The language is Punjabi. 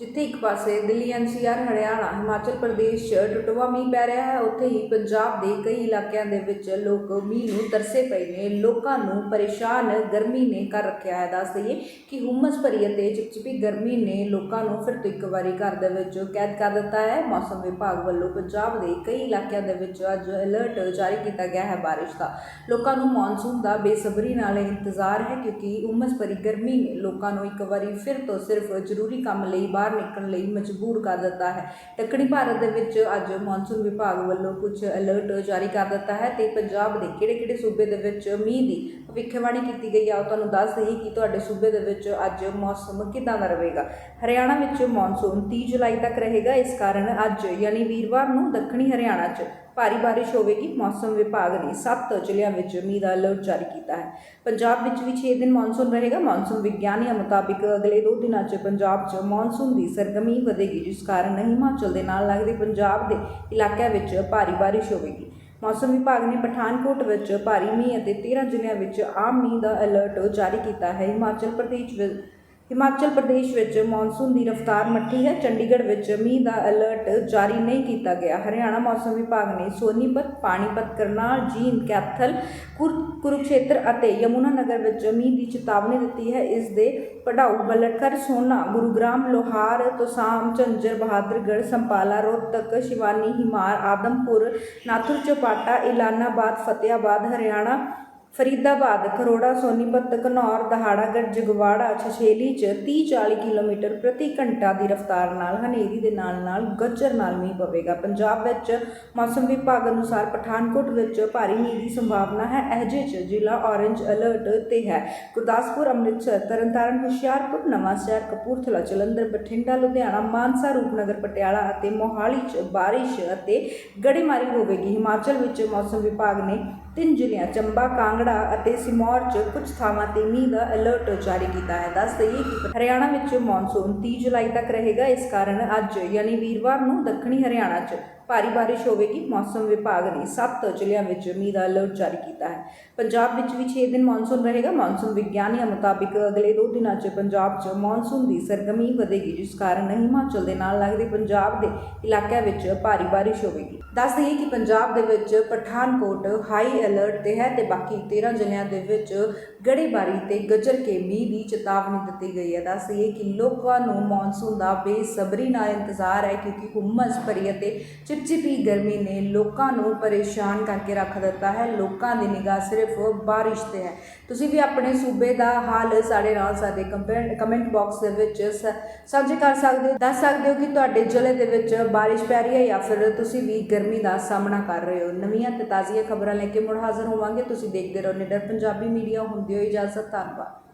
ਜਿੱਥੇ ਇੱਕ ਪਾਸੇ ਦਿੱਲੀ ਐਨਸੀਆਰ ਹਰਿਆਣਾ, ਹਿਮਾਚਲ ਪ੍ਰਦੇਸ਼ 'ਚ ਟੁੱਟਵਾ ਮੀਂਹ ਪੈ ਰਿਹਾ ਹੈ, ਉੱਥੇ ਹੀ ਪੰਜਾਬ ਦੇ ਕਈ ਇਲਾਕਿਆਂ ਦੇ ਵਿੱਚ ਲੋਕ ਮੀਂਹ ਨੂੰ ਤਰਸੇ ਪਏ ਨੇ। ਲੋਕਾਂ ਨੂੰ ਪਰੇਸ਼ਾਨ, ਗਰਮੀ ਨੇ ਕਰ ਰੱਖਿਆ ਹੈ। ਦੱਸ ਦਈਏ ਕਿ ਹੁਮਸ ਭਰੀ ਅਤੇ ਚਿਪਚਿਪੀ ਗਰਮੀ ਨੇ ਲੋਕਾਂ ਨੂੰ ਫਿਰ ਤੋਂ ਇੱਕ ਵਾਰੀ ਘਰ ਦੇ ਵਿੱਚ ਕੈਦ ਕਰ ਦਿੱਤਾ ਹੈ। ਮੌਸਮ ਵਿਭਾਗ ਵੱਲੋਂ ਪੰਜਾਬ ਦੇ ਕਈ ਇਲਾਕਿਆਂ ਦੇ ਵਿੱਚ ਅੱਜ ਅਲਰਟ ਜਾਰੀ ਕੀਤਾ ਗਿਆ ਹੈ ਬਾਰਿਸ਼ ਦਾ। ਲੋਕਾਂ ਨੂੰ ਮੌਨਸੂਨ ਦਾ ਬੇਸਬਰੀ ਨਾਲ ਇੰਤਜ਼ਾਰ ਹੈ ਕਿਉਂਕਿ ਉਮਸ ਭਰੀ ਗਰਮੀ ਨੇ ਲੋਕਾਂ ਨੂੰ ਇੱਕ ਵਾਰੀ ਫਿਰ ਤੋਂ ਸਿਰਫ ਜ਼ਰੂਰੀ ਕੰਮ ਲਈ ਬਾਹਰ ਨਿਕਲਣ ਲਈ ਮਜਬੂਰ ਕਰ ਦਿੱਤਾ ਹੈ। ਦੱਖਣੀ ਭਾਰਤ ਦੇ ਵਿੱਚ ਅੱਜ ਮੌਨਸੂਨ ਵਿਭਾਗ ਵੱਲੋਂ ਕੁਝ ਅਲਰਟ ਜਾਰੀ ਕਰ ਦਿੱਤਾ ਹੈ ਤੇ ਪੰਜਾਬ ਦੇ ਕਿਹੜੇ-ਕਿਹੜੇ ਸੂਬੇ ਦੇ ਵਿੱਚ ਮੀਂਹ ਦੀ ਭਵਿੱਖਬਾਣੀ ਕੀਤੀ ਗਈ ਆ, ਉਹ ਤੁਹਾਨੂੰ ਦੱਸ ਦਈਏ ਕਿ ਤੁਹਾਡੇ ਸੂਬੇ ਦੇ ਵਿੱਚ ਅੱਜ ਮੌਸਮ ਕਿੱਦਾਂ ਦਾ ਰਹੇਗਾ। ਹਰਿਆਣਾ ਵਿੱਚ ਮੌਨਸੂਨ 30 ਜੁਲਾਈ ਤੱਕ ਰਹੇਗਾ, ਇਸ ਕਾਰਨ ਅੱਜ ਯਾਨੀ ਵੀਰਵਾਰ ਨੂੰ ਦੱਖਣੀ ਹਰਿਆਣਾ 'ਚ ਭਾਰੀ ਬਾਰਿਸ਼ ਹੋਵੇਗੀ, ਮੌਸਮ ਵਿਭਾਗ ਨੇ 7 ਜ਼ਿਲ੍ਹਿਆਂ ਵਿੱਚ ਮੀਂਹ ਦਾ ਅਲਰਟ ਜਾਰੀ ਕੀਤਾ ਹੈ। ਪੰਜਾਬ ਵਿੱਚ ਵੀ 6 ਦਿਨ ਮੌਨਸੂਨ ਰਹੇਗਾ ਮੌਨਸੂਨ ਵਿਗਿਆਨੀਆਂ ਮੁਤਾਬਿਕ ਅਗਲੇ 2 ਦਿਨਾਂ 'ਚ ਪੰਜਾਬ 'ਚ ਮੌਨਸੂਨ ਦੀ ਸਰਗਰਮੀ ਵਧੇਗੀ, ਜਿਸ ਕਾਰਨ ਹਿਮਾਚਲ ਦੇ ਨਾਲ ਲੱਗਦੇ ਪੰਜਾਬ ਦੇ ਇਲਾਕਿਆਂ ਵਿੱਚ ਭਾਰੀ ਬਾਰਿਸ਼ ਹੋਵੇਗੀ। ਮੌਸਮ ਵਿਭਾਗ ਨੇ ਪਠਾਨਕੋਟ ਵਿੱਚ ਭਾਰੀ ਮੀਂਹ ਅਤੇ 13 ਜ਼ਿਲ੍ਹਿਆਂ ਵਿੱਚ ਆਮ ਮੀਂਹ ਦਾ ਅਲਰਟ ਜਾਰੀ ਕੀਤਾ ਹੈ। ਹਿਮਾਚਲ ਪ੍ਰਦੇਸ਼ ਵਿੱਚ ਹਿਮਾਚਲ ਪ੍ਰਦੇਸ਼ ਵਿੱਚ ਮੌਨਸੂਨ ਦੀ ਰਫ਼ਤਾਰ ਮੱਠੀ ਹੈ। ਚੰਡੀਗੜ੍ਹ ਵਿੱਚ ਮੀਂਹ ਦਾ ਅਲਰਟ ਜਾਰੀ ਨਹੀਂ ਕੀਤਾ ਗਿਆ। ਹਰਿਆਣਾ ਮੌਸਮ ਵਿਭਾਗ ਨੇ ਸੋਨੀਪਤ, ਪਾਣੀਪਤ, ਕਰਨਾਲ, ਜੀਂਦ, ਕੈਥਲ, ਕੁਰ- ਕੁਰੂਕਸ਼ੇਤਰ ਅਤੇ ਯਮੁਨਾ ਨਗਰ ਵਿੱਚ ਮੀਂਹ ਦੀ ਚੇਤਾਵਨੀ ਦਿੱਤੀ ਹੈ। ਇਸ ਦੇ ਪੜਾਊ ਬਲਟਕਰ ਸੋਨਾ, ਗੁਰੂਗ੍ਰਾਮ, ਲੋਹਾਰ, ਤੋਸਾਮ, ਝੰਜਰ, ਬਹਾਦਰਗੜ੍ਹ, ਸੰਪਾਲਾ, ਰੋਹਤਕ, ਸ਼ਿਵਾਨੀ, ਹਿਮਾਰ, ਆਦਮਪੁਰ, ਨਾਥੁਰ, ਚੌਪਾਟਾ, ਇਲਾਨਾਬਾਦ ਫਤਿਆਬਾਦ ਹਰਿਆਣਾ ਫਰੀਦਾਬਾਦ, ਖਰੋੜਾ, ਸੋਨੀਪਤ, ਘਨੌਰ, ਦਹਾੜਾਗੜ੍ਹ, ਜਗਵਾੜਾ, ਛਛੇਲੀ ਚ 30-40 ਕਿਲੋਮੀਟਰ ਪ੍ਰਤੀ ਘੰਟਾ ਦੀ ਰਫ਼ਤਾਰ ਨਾਲ ਹਨੇਰੀ ਦੇ ਨਾਲ ਨਾਲ ਗੱਜਰ ਨਾਲ ਮੀਂਹ ਪਵੇਗਾ। ਪੰਜਾਬ ਵਿੱਚ ਮੌਸਮ ਵਿਭਾਗ ਅਨੁਸਾਰ ਪਠਾਨਕੋਟ ਵਿੱਚ ਭਾਰੀ ਮੀਂਹ ਦੀ ਸੰਭਾਵਨਾ ਹੈ। ਅਹਜੇ ਚ ਜ਼ਿਲ੍ਹਾ ਔਰੇਂਜ ਅਲਰਟ ਤੇ ਹੈ। ਗੁਰਦਾਸਪੁਰ, ਅੰਮ੍ਰਿਤਸਰ, ਤਰਨਤਾਰਨ, ਹੁਸ਼ਿਆਰਪੁਰ, ਨਵਾਂਸ਼ਹਿਰ, ਕਪੂਰਥਲਾ, ਜਲੰਧਰ, ਬਠਿੰਡਾ, ਲੁਧਿਆਣਾ, ਮਾਨਸਾ, ਰੂਪਨਗਰ, ਪਟਿਆਲਾ ਅਤੇ ਮੋਹਾਲੀ ਚ ਬਾਰਿਸ਼ ਅਤੇ ਗੜੇਮਾਰੀ ਹੋਵੇਗੀ। ਹਿਮਾਚਲ ਵਿੱਚ ਮੌਸਮ ਵਿਭਾਗ ਨੇ ਤਿੰਨ ਜ਼ਿਲ੍ਹਿਆਂ, ਚੰਬਾ, ਕਾਂਗੜਾ ਅਤੇ ਸਿਮੌਰ 'ਚ ਕੁਝ ਥਾਵਾਂ ਤੇ ਮੀਂਹ ਦਾ ਅਲਰਟ ਜਾਰੀ ਕੀਤਾ ਹੈ। ਦੱਸ ਦਈਏ ਕਿ ਹਰਿਆਣਾ ਵਿੱਚ ਮੌਨਸੂਨ 30 ਜੁਲਾਈ ਤੱਕ ਰਹੇਗਾ। ਇਸ ਕਾਰਨ ਅੱਜ ਯਾਨੀ ਵੀਰਵਾਰ ਨੂੰ ਦੱਖਣੀ ਹਰਿਆਣਾ 'ਚ ਭਾਰੀ ਬਾਰਿਸ਼ ਹੋਵੇਗੀ, ਮੌਸਮ ਵਿਭਾਗ ਨੇ 7 ਜ਼ਿਲ੍ਹਿਆਂ ਵਿੱਚ ਮੀਂਹ ਦਾ ਅਲਰਟ ਜਾਰੀ ਕੀਤਾ ਹੈ। ਪੰਜਾਬ ਵਿੱਚ ਵੀ 6 ਦਿਨ ਮੌਨਸੂਨ ਰਹੇਗਾ, ਮੌਨਸੂਨ ਵਿਗਿਆਨੀਆਂ ਮੁਤਾਬਿਕ ਅਗਲੇ 2 ਦਿਨਾਂ 'ਚ ਪੰਜਾਬ 'ਚ ਮੌਨਸੂਨ ਦੀ ਸਰਗਰਮੀ ਵਧੇਗੀ, ਜਿਸ ਕਾਰਨ ਹਿਮਾਚਲ ਦੇ ਨਾਲ ਲੱਗਦੇ ਪੰਜਾਬ ਦੇ ਇਲਾਕਿਆਂ ਵਿੱਚ ਭਾਰੀ ਬਾਰਿਸ਼ ਹੋਵੇਗੀ। ਦੱਸ ਦਈਏ ਕਿ ਪੰਜਾਬ ਦੇ ਵਿੱਚ ਪਠਾਨਕੋਟ ਹਾਈ ਅਲਰਟ ਤੇ ਹੈ ਤੇ ਬਾਕੀ 13 ਜ਼ਿਲ੍ਹਿਆਂ ਦੇ ਵਿੱਚ ਗੜੇਬਾਰੀ ਤੇ ਗੱਜਰ ਕੇ ਮੀਂਹ ਦੀ ਚੇਤਾਵਨੀ ਦਿੱਤੀ ਗਈ ਹੈ। ਦੱਸ ਦਈਏ ਕਿ ਲੋਕਾਂ ਨੂੰ ਮੌਨਸੂਨ ਦਾ ਬੇਸਬਰੀ ਨਾਲ ਇੰਤਜ਼ਾਰ ਹੈ ਕਿਉਂਕਿ ਹੁਮਸ ਭਰੀ ਅਤੇ ਚਿਪਚਿਪੀ ਗਰਮੀ ਨੇ ਲੋਕਾਂ ਨੂੰ ਪਰੇਸ਼ਾਨ ਕਰਕੇ ਰੱਖ ਦਿੱਤਾ ਹੈ। ਲੋਕਾਂ ਦੀ ਨਿਗਾਹ ਸਿਰਫ ਬਾਰਿਸ਼ ਤੇ ਹੈ। ਤੁਸੀਂ ਵੀ ਆਪਣੇ ਸੂਬੇ ਦਾ ਹਾਲ ਸਾਡੇ ਨਾਲ ਸਾਡੇ ਕਮੈਂਟ ਬਾਕਸ ਦੇ ਵਿੱਚ ਸਾਂਝੇ ਕਰ ਸਕਦੇ ਹੋ, ਦੱਸ ਸਕਦੇ ਹੋ ਕਿ ਤੁਹਾਡੇ ਜ਼ਿਲ੍ਹੇ ਦੇ ਵਿੱਚ ਬਾਰਿਸ਼ ਪੈ ਰਹੀ ਹੈ ਜਾਂ ਫਿਰ ਤੁਸੀਂ ਵੀ ਗਰਮੀ ਦਾ ਸਾਹਮਣਾ ਕਰ ਰਹੇ ਹੋ। ਨਵੀਆਂ ਤੇ ਤਾਜ਼ੀਆਂ ਖਬਰਾਂ ਲੈ ਕੇ ਮੁੜ ਹਾਜ਼ਰ ਹੋਵਾਂਗੇ। ਤੁਸੀਂ ਦੇਖਦੇ ਰਹੋ ਨਿਡਰ ਪੰਜਾਬੀ ਮੀਡੀਆ। ਹੁੰਦੀ ਹੋਈ ਇਜਾਜ਼ਤ, ਧੰਨਵਾਦ।